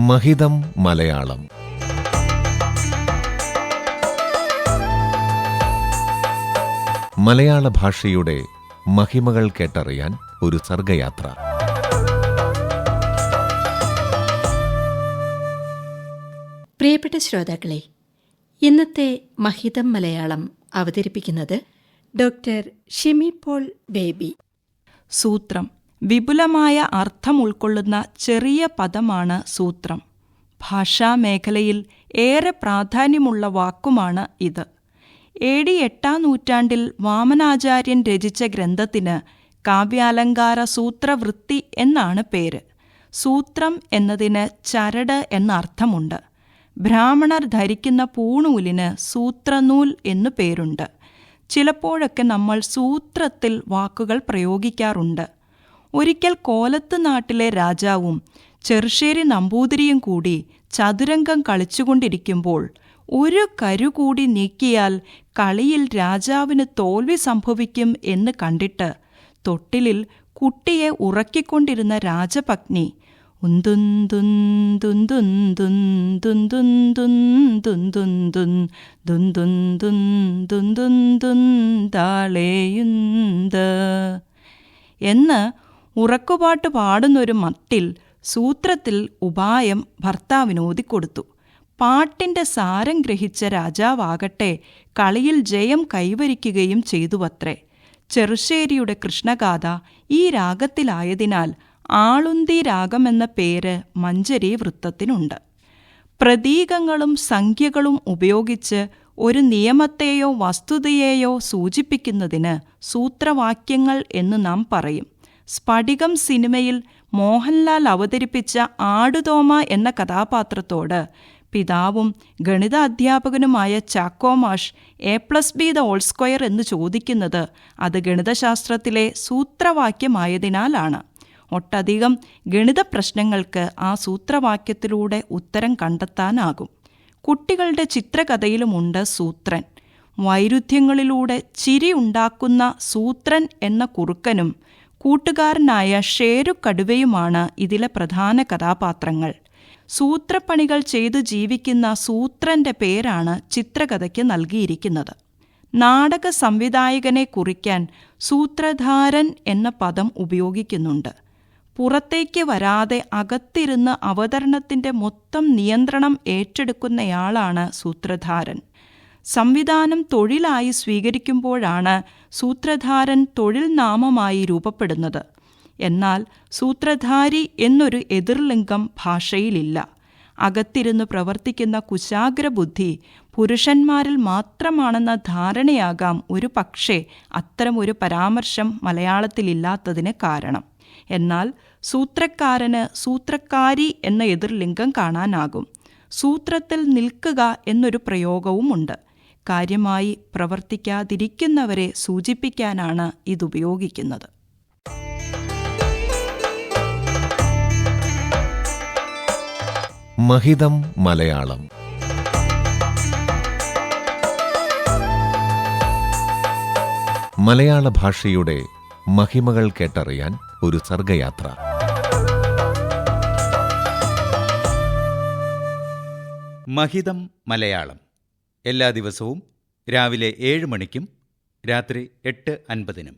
മഹിതം മലയാളം. മലയാള ഭാഷയുടെ മഹിമകൾ കേട്ടറിയാൻ ഒരു സർഗയാത്ര. പ്രിയപ്പെട്ട ശ്രോതാക്കളെ ഇന്നത്തെ മഹിതം മലയാളം അവതരിപ്പിക്കുന്നത് ഡോക്ടർ ഷിമി പോൾ ബേബി. സൂത്രം. വിപുലമായ അർത്ഥം ഉൾക്കൊള്ളുന്ന ചെറിയ പദമാണ് സൂത്രം. ഭാഷാമേഖലയിൽ ഏറെ പ്രാധാന്യമുള്ള വാക്കുമാണ് ഇത്. എ ഡി എട്ടാം നൂറ്റാണ്ടിൽ വാമനാചാര്യൻ രചിച്ച ഗ്രന്ഥത്തിന് കാവ്യാലങ്കാര സൂത്രവൃത്തി എന്നാണ് പേര്. സൂത്രം എന്നതിന് ചരട് എന്ന അർത്ഥമുണ്ട് ബ്രാഹ്മണർ ധരിക്കുന്ന പൂണൂലിന് സൂത്രനൂൽ എന്നു പേരുണ്ട്. ചിലപ്പോഴൊക്കെ നമ്മൾ സൂത്രത്തിൽ വാക്കുകൾ പ്രയോഗിക്കാറുണ്ട്. ഒരിക്കൽ കോലത്ത് നാട്ടിലെ രാജാവും ചെറുശ്ശേരി നമ്പൂതിരിയും കൂടി ചതുരംഗം കളിച്ചുകൊണ്ടിരിക്കുമ്പോൾ ഒരു കരു കൂടി നീക്കിയാൽ കളിയിൽ രാജാവിന് തോൽവി സംഭവിക്കും എന്ന് കണ്ടിട്ട് തൊട്ടിലിൽ കുട്ടിയെ ഉറക്കിക്കൊണ്ടിരുന്ന രാജപത്നി എന്ന് ഉറക്കുപാട്ട് പാടുന്നൊരു മട്ടിൽ സൂത്രത്തിൽ ഉപായം ഭർത്താവിന് ഓതിക്കൊടുത്തു. പാട്ടിന്റെ സാരം ഗ്രഹിച്ച രാജാവാകട്ടെ കളിയിൽ ജയം കൈവരിക്കുകയും ചെയ്തുവത്രേ. ചെറുശ്ശേരിയുടെ കൃഷ്ണഗാഥ ഈ രാഗത്തിലായതിനാൽ ആളുന്തി രാഗമെന്ന പേര് മഞ്ചരി വൃത്തത്തിനുണ്ട്. പ്രതീകങ്ങളും സംഖ്യകളും ഉപയോഗിച്ച് ഒരു നിയമത്തെയോ വസ്തുതയെയോ സൂചിപ്പിക്കുന്നതിന് സൂത്രവാക്യങ്ങൾ എന്ന് നാം പറയും. സ്ഫടികം സിനിമയിൽ മോഹൻലാൽ അവതരിപ്പിച്ച ആടുതോമ എന്ന കഥാപാത്രത്തോട്. പിതാവും ഗണിത അധ്യാപകനുമായ ചാക്കോമാഷ് A plus B the whole square എന്ന് ചോദിക്കുന്നത് അത് ഗണിതശാസ്ത്രത്തിലെ സൂത്രവാക്യമായതിനാലാണ്. ഒട്ടധികം ഗണിത പ്രശ്നങ്ങൾക്ക് ആ സൂത്രവാക്യത്തിലൂടെ ഉത്തരം കണ്ടെത്താനാകും. കുട്ടികളുടെ ചിത്രകഥയിലുമുണ്ട് സൂത്രൻ. വൈരുദ്ധ്യങ്ങളിലൂടെ ചിരി ഉണ്ടാക്കുന്ന സൂത്രൻ എന്ന കുറുക്കനും കൂട്ടുകാരനായ ഷേരു കടുവയുമാണ് ഇതിലെ പ്രധാന കഥാപാത്രങ്ങൾ. സൂത്രപ്പണികൾ ചെയ്തു ജീവിക്കുന്ന സൂത്രന്റെ പേരാണ് ചിത്രകഥയ്ക്ക് നൽകിയിരിക്കുന്നത്. നാടക സംവിധായകനെ കുറിക്കാൻ സൂത്രധാരൻ എന്ന പദം ഉപയോഗിക്കുന്നുണ്ട്. പുറത്തേക്ക് വരാതെ അകത്തിരുന്ന് അവതരണത്തിന്റെ മൊത്തം നിയന്ത്രണം ഏറ്റെടുക്കുന്നയാളാണ് സൂത്രധാരൻ. സംവിധാനം തൊഴിലായി സ്വീകരിക്കുമ്പോഴാണ് സൂത്രധാരൻ തൊഴിൽ നാമമായി രൂപപ്പെടുന്നത്. എന്നാൽ സൂത്രധാരി എന്നൊരു എതിർലിംഗം ഭാഷയിലില്ല. അകത്തിരുന്ന് പ്രവർത്തിക്കുന്ന കുശാഗ്രബുദ്ധി പുരുഷന്മാരിൽ മാത്രമാണെന്ന ധാരണയാകാം ഒരു പക്ഷേ അത്തരമൊരു പരാമർശം മലയാളത്തിലില്ലാത്തതിന് കാരണം. എന്നാൽ സൂത്രക്കാരന് സൂത്രക്കാരി എന്ന എതിർലിംഗം കാണാനാകും. സൂത്രത്തിൽ നിൽക്കുക എന്നൊരു പ്രയോഗവുമുണ്ട്. കാര്യമായി പ്രവർത്തിക്കാതിരിക്കുന്നവരെ സൂചിപ്പിക്കാനാണ് ഇതുപയോഗിക്കുന്നത്. മഹിതം മലയാളം. മലയാള ഭാഷയുടെ മഹിമകൾ കേട്ടറിയാൻ ഒരു സർഗയാത്ര. മഹിതം മലയാളം. എല്ലാ ദിവസവും രാവിലെ ഏഴ് മണിക്കും രാത്രി എട്ട് അൻപതിനും.